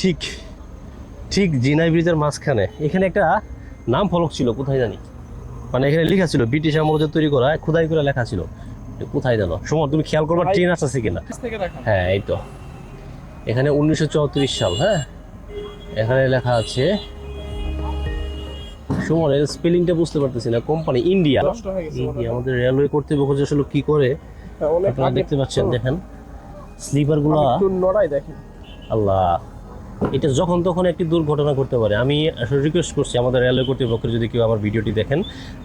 ঠিক ঠিক জিনাই ব্রিজের মাঝখানে। এখানে একটা নাম ফলক ছিল কোথায় জানি? মানে এখানে লেখা ছিল ব্রিটিশ আমলে তৈরি করা খোদাই করে লেখা ছিল। কোথায় জানো? সময় তুমি খেয়াল করবা ট্রেন আসতেছে কিনা? হ্যাঁ এই তো। এখানে উনিশশো চৌত্রিশ সাল হ্যাঁ? এখানে লেখা আছে সুমন এর স্পেলিংটা বুঝতে পারতেছি না কোম্পানি ইন্ডিয়া। ইন্ডিয়া আমাদের রেলওয়ে কর্তৃপক্ষ যে আসলে কি করে হ্যাঁ, আপনারা দেখতে পাচ্ছেন দেখেন। স্লিপারগুলা নড়াই দেখেন আল্লাহ। এটা যখন তখন একটি দুর্ঘটনা ঘটতে পারে। আমি আসলে রিকোয়েস্ট করছি আমাদের রেলওয়ে কর্তৃপক্ষের যদি কেউ আমার ভিডিওটি দেখেন,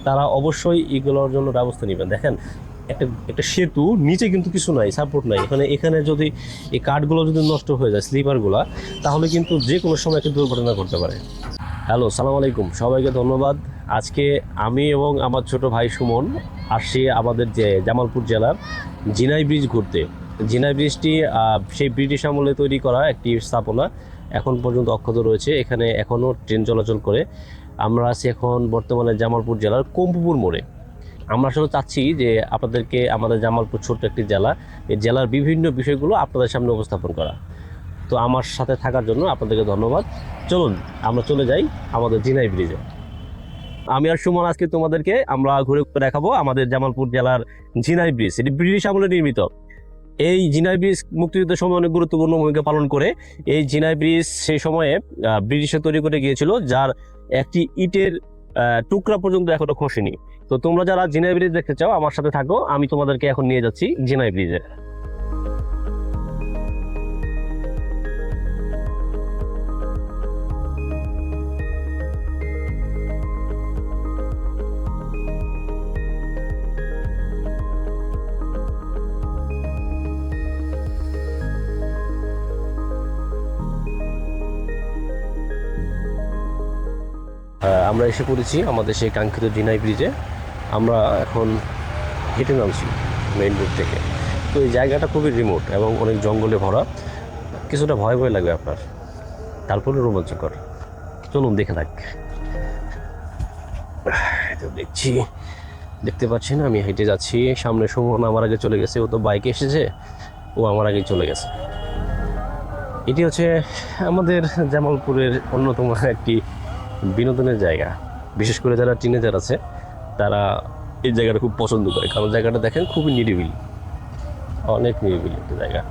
তারা অবশ্যই এগুলোর জন্য ব্যবস্থা নেবেন। দেখেন, একটা একটা সেতু, নিচে কিন্তু কিছু নাই সাপোর্ট নাই। এখানে এখানে যদি এই কাঠগুলো যদি নষ্ট হয়ে যায় স্লিপারগুলো তাহলে কিন্তু যে কোনো সময় একটি দুর্ঘটনা ঘটতে পারে। হ্যালো সালাম আলাইকুম। সবাইকে ধন্যবাদ। আজকে আমি এবং আমার ছোট ভাই সুমন আসছি আমাদের যে জামালপুর জেলার জিনাই ব্রিজ ঘুরতে। জিনাই ব্রিজটি সেই ব্রিটিশ আমলে তৈরি করা একটি স্থাপনা। এখন পর্যন্ত অক্ষত রয়েছে। এখানে এখনও ট্রেন চলাচল করে। আমরা আছি এখন বর্তমানে জামালপুর জেলার কম্পুপুর মোড়ে। আমরা আসলে চাচ্ছি যে আপনাদেরকে আমাদের জামালপুর ছোট্ট একটি জেলা, এই জেলার বিভিন্ন বিষয়গুলো আপনাদের সামনে উপস্থাপন করা। তো আমার সাথে থাকার জন্য আপনাদেরকে ধন্যবাদ। চলুন, আমরা চলে যাই আমাদের জিনাই ব্রিজে। আমি আর সুমন আজকে তোমাদেরকে আমরা ঘুরে দেখাবো আমাদের জামালপুর জেলার জিনাই ব্রিজ। এটি ব্রিটিশ আমলে নির্মিত। এই জিনাই ব্রিজ মুক্তিযুদ্ধের সময় অনেক গুরুত্বপূর্ণ ভূমিকা পালন করে। এই জিনাই ব্রিজ সেই সময়ে ব্রিটিশে তৈরি করে গিয়েছিল, যার একটি ইটের টুকরা পর্যন্ত এখনও খসেনি। তো তোমরা যারা জিনাই ব্রিজ দেখতে চাও, আমার সাথে থাকো, আমি তোমাদেরকে এখন নিয়ে যাচ্ছি জিনাই ব্রিজে। আমরা এসে পড়েছি আমাদের সেই কাঙ্ক্ষিত ডিনাই ব্রিজে। আমরা এখন হেঁটে নামছি মেইন রোড থেকে। তো এই জায়গাটা খুবই রিমোট এবং অনেক জঙ্গলে ভরা। কিছুটা ভয় ভয় লাগবে আপনার। তারপরে রোমাঞ্চকর। চলুন, দেখে থাক। দেখছি। দেখতে পাচ্ছেন, আমি হেঁটে যাচ্ছি। সামনে সুমন আমার আগে চলে গেছে। ও তো বাইকে এসেছে। ও আমার আগে চলে গেছে। এটি হচ্ছে আমাদের জামালপুরের অন্যতম একটি বিনোদনের জায়গা। বিশেষ করে যারা টিনেজার আছে, তারা এই জায়গাটা খুব পছন্দ করে। কারণ জায়গাটা দেখেন খুবই নিরিবিলি অনেক নিরিবিলি একটা জায়গা।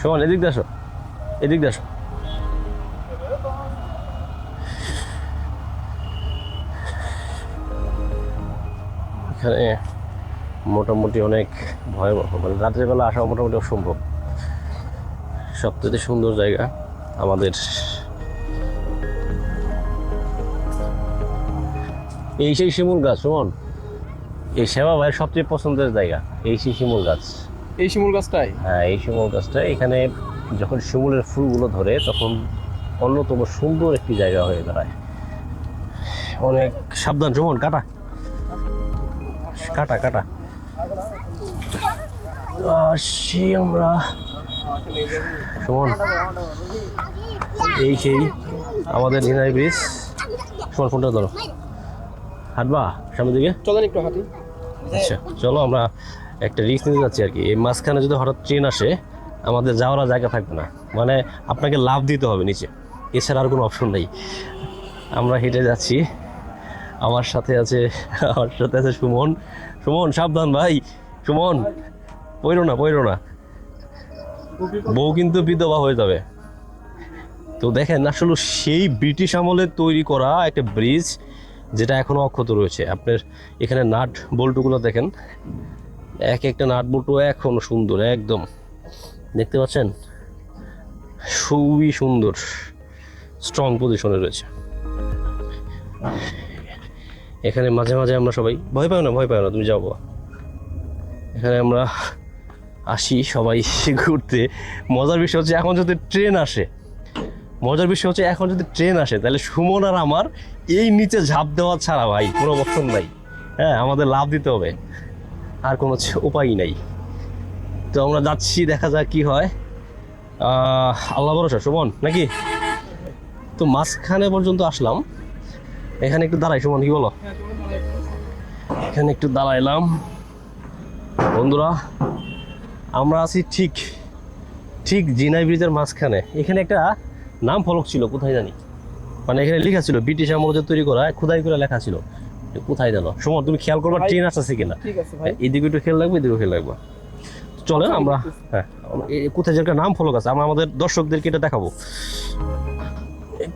শোন, এদিক দিয়ে আসো। এদিক দিয়ে এখানে মোটামুটি অনেক ভয়াবহ মানে রাত্রের বেলা আসা মোটামুটি অসম্ভব। সবথেকে সুন্দর জায়গা আমাদের এই সেই শিমুল গাছ সুমন। এই সেবা ভাইয়ের সবচেয়ে পছন্দের জায়গা এই সেই শিমুল গাছ। এই শিমুল গাছটাই? হ্যাঁ এই শিমুল গাছটা। এখানে যখন শিমুলের ফুলগুলো ধরে তখন অন্যতম সুন্দর একটি জায়গা হয়ে দাঁড়ায়। অনেক সাবধান সুমন কাটা। কাটা কাটা। আসছি আমরা। সুমন এই সেই আমাদের হিনাই ব্রিজ সুমন ফোনটা ধরো। হাঁটবা সামনের দিকে? চলেন একটু হাঁটি। আচ্ছা চলো আমরা একটা রিস্ক নিতে যাচ্ছি আর কি। এই মাঝখানে যদি হঠাৎ ট্রেন আসে আমাদের যাওয়ার জায়গা থাকবে না। মানে আপনাকে লাভ দিতে হবে নিচে। এছাড়া আর কোনো অপশন নেই। আমরা হেঁটে যাচ্ছি। আমার সাথে আছে আমার সাথে আছে সুমন। সুমন সাবধান ভাই। সুমন পইরো না পইরো না। বউ কিন্তু বিধবা হয়ে যাবে। তো দেখেন আসলে সেই ব্রিটিশ আমলে তৈরি করা একটা ব্রিজ যেটা এখনও অক্ষত রয়েছে। আপনার এখানে নাট বল্টুগুলো দেখেন। এক একটা নাট বল্টু এখনও সুন্দর, একদম। দেখতে পাচ্ছেন? খুবই সুন্দর স্ট্রং পজিশনে রয়েছে। এখানে মাঝে মাঝে আমরা সবাই, ভয় পাও না, ভয় পাও না, তুমি যাব এখানে আমরা আসি সবাই ঘুরতে। মজার বিষয় হচ্ছে, এখন যদি ট্রেন আসে মজার বিষয় হচ্ছে, এখন যদি ট্রেন আসে, তাহলে সুমন আর আমার এই নিচে ঝাঁপ দেওয়া ছাড়া ভাই, কোনো অপশন নাই। হ্যাঁ আমাদের লাভ দিতে হবে। আর কোনো উপায় নাই। তো আমরা যাচ্ছি, দেখা যাক কি হয়। আল্লাহ ভরসা, সুমন, নাকি? তো মাঝখানে পর্যন্ত আসলাম। এখানে একটু দাঁড়াই, সুমন, কি বলো? এখানে একটু দাঁড়াইলাম। বন্ধুরা, আমরা আছি ঠিক ঠিক জিনাই ব্রিজের মাঝখানে। এখানে একটা নাম ফলক ছিল কোথায় জানি? মানে এখানে লেখা ছিল ব্রিটিশ আমলে তৈরি করা খোদাই করে লেখা ছিল। কোথায় জানো সময় তুমি খেয়াল করবা ট্রেন আসতেছে কিনা? ভাই। এদিকে একটু খেয়াল রাখব এদিকে খেয়াল রাখব। চলেন আমরা হ্যাঁ কোথায় যে একটা নাম ফলক আছে আমরা আমাদের দর্শকদেরকে এটা দেখাবো।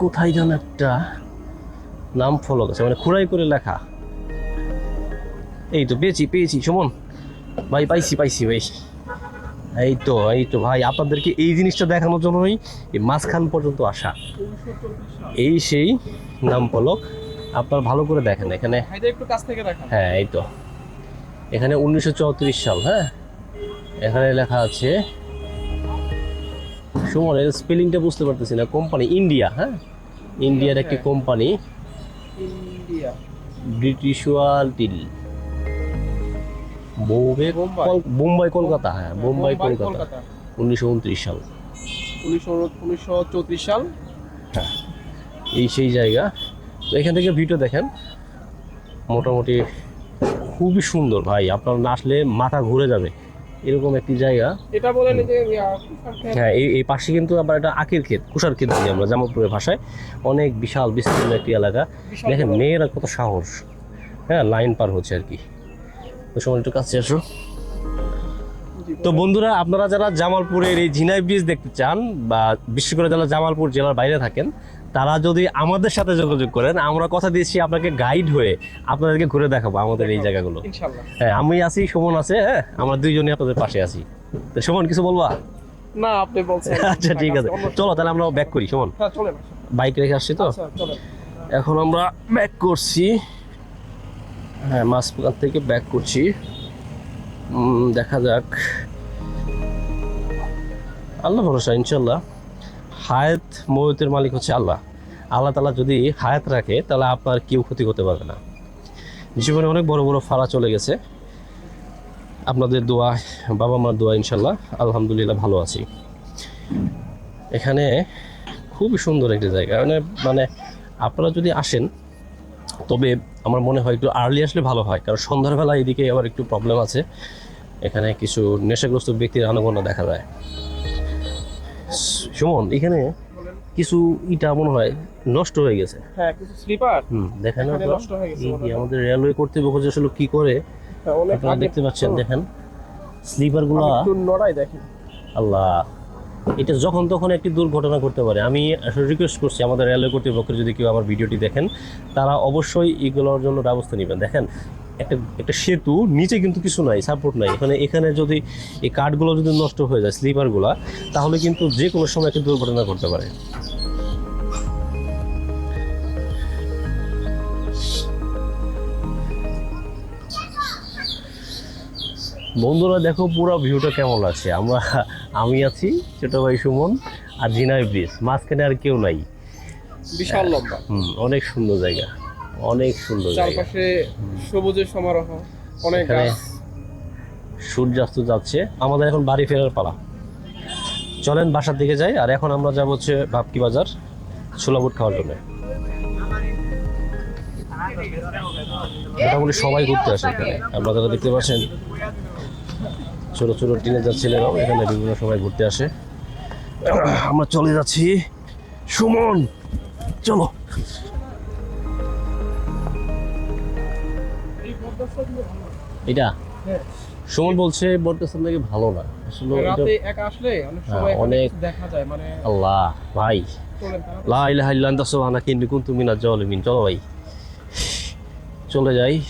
কোথায় যেন একটা নাম ফলক আছে মানে খুঁড়াই করে লেখা। এই তো পেয়েছি পেয়েছি সুমন। ভাই পাইছি পাইছি ভাই। এই তো এই তো ভাই আপনাদেরকে এই জিনিসটা দেখানোর জন্যই এই মাঝখান পর্যন্ত আসা। এই সেই নাম ফলক আপনার ভালো করে দেখেন এখানে। হ্যাঁ এই তো। এখানে উনিশশো চৌত্রিশ সাল হ্যাঁ? এখানে লেখা আছে সুমন এর স্পেলিংটা বুঝতে পারতেছি না কোম্পানি ইন্ডিয়া হ্যাঁ? ইন্ডিয়ার একটি কোম্পানি। ইন্ডিয়া। ব্রিটিশুয়াল টিল বোম্বে বোম্বাই। কলকাতা হ্যাঁ বোম্বাই কলকাতা। উনিশশো উনত্রিশ সাল। উনিশশো উনিশশো চৌত্রিশ সাল। হ্যাঁ এই সেই জায়গা। তো এখান থেকে ভিডিও দেখেন। মোটামুটি খুবই সুন্দর ভাই আপনার না আসলে মাথা ঘুরে যাবে। এরকম একটি জায়গা। এটা বলেন যে। হ্যাঁ এই এই পাশে কিন্তু আবার এটা আখের ক্ষেত কুষার ক্ষেত বলি আমরা জামালপুরের ভাষায়। অনেক বিশাল বিস্তীর্ণ একটি এলাকা। দেখেন মেয়েরা কত সাহস। হ্যাঁ লাইন পার হচ্ছে আর কি। তো সময় একটু কাছে আসো। তো বন্ধুরা আপনারা যারা জামালপুরের এই ঝিনাই ব্রিজ দেখতে চান বা বিশেষ করে যারা জামালপুর জেলার বাইরে থাকেন তারা যদি আমাদের সাথে যোগাযোগ করেন আমরা কথা দিয়েছি আপনাকে গাইড হয়ে আপনাদেরকে ঘুরে দেখাবো আমাদের এই জায়গাগুলো। হ্যাঁ আমি আছি সুমন আছে হ্যাঁ আমরা দুইজনই আপনাদের পাশে আছি। তো সুমন কিছু বলবা? না আপনি বলছেন। আচ্ছা ঠিক আছে। চলো তাহলে আমরা ব্যাক করি সুমন। হ্যাঁ বাইক রেখে আসছি তো? আচ্ছা এখন আমরা ব্যাক করছি। হ্যাঁ মাঝখান থেকে ব্যাক করছি। দেখা যাক। আল্লাহ ভরসা ইনশাল্লাহ হায়াত ময়তের মালিক হচ্ছে আল্লাহ। আল্লাহ তালা যদি হায়াত রাখে, তাহলে আপনার কেউ ক্ষতি করতে পারবে না। জীবনে অনেক বড় বড় ফাড়া চলে গেছে। আপনাদের দোয়া, বাবা মার দোয়া ইনশাল্লাহ আলহামদুলিল্লাহ ভালো আছি। এখানে খুবই সুন্দর একটি জায়গা। মানে মানে আপনারা যদি আসেন তবে আমার মনে হয় একটু আর্লি আসলে ভালো হয় কারণ সন্ধ্যার বেলা এদিকে আবার একটু প্রবলেম আছে। এখানে কিছু নেশাগ্রস্ত ব্যক্তির আনাগোনা দেখা যায়। সুমন এখানে কিছু ইটা মনে হয় নষ্ট হয়ে গেছে। হ্যাঁ কিছু স্লিপার হুম দেখেন নষ্ট হয়ে গেছে। আমাদের রেলওয়ে কর্তৃপক্ষ যে আসলে কি করে হ্যাঁ, আপনারা দেখতে পাচ্ছেন দেখেন। স্লিপারগুলা একটু নড়াই দেখি আল্লাহ এটা যখন তখন একটি দুর্ঘটনা ঘটতে পারে। আমি আসলে রিকোয়েস্ট করছি আমাদের রেলওয়ে কর্তৃপক্ষের যদি কেউ আমার ভিডিওটি দেখেন, তারা অবশ্যই এগুলোর জন্য ব্যবস্থা নেবেন। দেখেন, একটা একটা সেতু, নিচে কিন্তু কিছু নাই সাপোর্ট নাই। এখানে এখানে যদি এই কাঠগুলো যদি নষ্ট হয়ে যায় স্লিপারগুলো তাহলে কিন্তু যে কোনো সময় একটি দুর্ঘটনা ঘটতে পারে। বন্ধুরা দেখো পুরো ভিউটা কেমন আছে? আমরা আমি আছি ছোট ভাই সুমন আর জিনাই ব্রিজ। মাঝখানে আর কেউ নাই। বিশাল লম্বা। হুম অনেক সুন্দর জায়গা। অনেক সুন্দর জায়গা। চারপাশে সবুজের সমারোহ অনেক সূর্যাস্ত যাচ্ছে। আমাদের এখন বাড়ি ফেরার পালা। চলেন বাসার দিকে যাই আর এখন আমরা যাব হচ্ছে ভাবকি বাজার ছোলা বুট খাওয়ার জন্য। মোটামুটি সবাই ঘুরতে আসে এখানে। আপনারা দেখতে পাচ্ছেন ছোট ছোট টিনেজার ছেলেরাও এখানে বিভিন্ন সময় ঘুরতে আসে। আমরা চলে যাচ্ছি। সুমন চলো। এটা? সুমন বলছে বর্তমান নাকি ভালো না? আসলে অনেক হ্যাঁ, অনেক- দেখা যায় মানে আল্লাহ ভাই। লা ইলাহা ইল্লা আনতা সুবহানাকা ইন্নী কুনতু মিনাজ জালিমিন চলো ভাই। চলে যাই।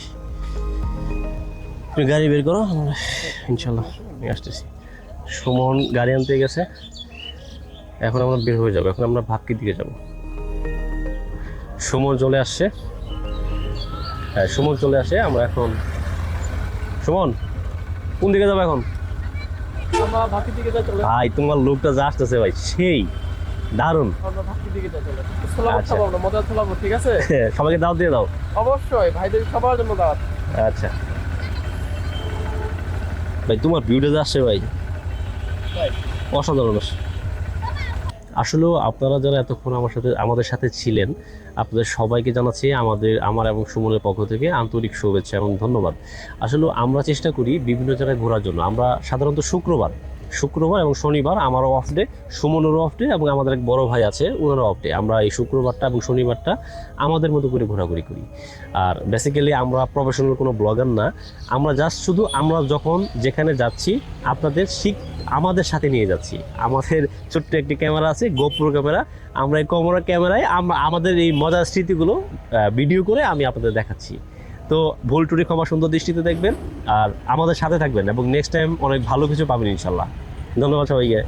তুমি গাড়ি বের করো আমরা ইনশাল্লাহ নিয়ে আসতেছি। সুমন গাড়ি আনতে গেছে এখন আমরা বের হয়ে যাব এখন আমরা ভাবকির দিকে যাব। সুমন চলে আসছে। হ্যাঁ সুমন চলে আসে আমরা এখন সুমন কোন দিকে যাব এখন? ভাই তোমার লোকটা যা আসতেছে ভাই সেই দারুণ। আচ্ছা। ঠিক আছে? সবাইকে দাও দিয়ে দাও। অবশ্যই ভাইদের সবার জন্য দাওয়াত। আচ্ছা। ভাই তোমার ভিউটা যা আসছে ভাই অসাধারণ আসে। আসলেও আপনারা যারা এতক্ষণ আমার সাথে আমাদের সাথে ছিলেন আপনাদের সবাইকে জানাচ্ছি আমাদের আমার এবং সুমনের পক্ষ থেকে আন্তরিক শুভেচ্ছা এবং ধন্যবাদ। আসলে আমরা চেষ্টা করি বিভিন্ন জায়গায় ঘোরার জন্য। আমরা সাধারণত শুক্রবার শুক্রবার এবং শনিবার আমারও অফ ডে সুমনেরও অফ ডে এবং আমাদের এক বড় ভাই আছে ওনারও অফ ডে আমরা এই শুক্রবারটা এবং শনিবারটা আমাদের মতো করে ঘোরাঘুরি করি। আর বেসিক্যালি আমরা প্রফেশনাল কোনো ব্লগার না। আমরা জাস্ট শুধু আমরা যখন যেখানে যাচ্ছি, আপনাদের শিখ আমাদের সাথে নিয়ে যাচ্ছি। আমাদের ছোট্ট একটি ক্যামেরা আছে গোপ্রো ক্যামেরা আমরা এই ক্যামেরা ক্যামেরায় আমরা আমাদের এই মজার স্মৃতিগুলো ভিডিও করে আমি আপনাদের দেখাচ্ছি। তো ভুল টুরি ক্ষমা সুন্দর দৃষ্টিতে দেখবেন আর আমাদের সাথে থাকবেন এবং নেক্সট টাইম অনেক ভালো কিছু পাবেন ইনশাল্লাহ। ধন্যবাদ সবাইকে।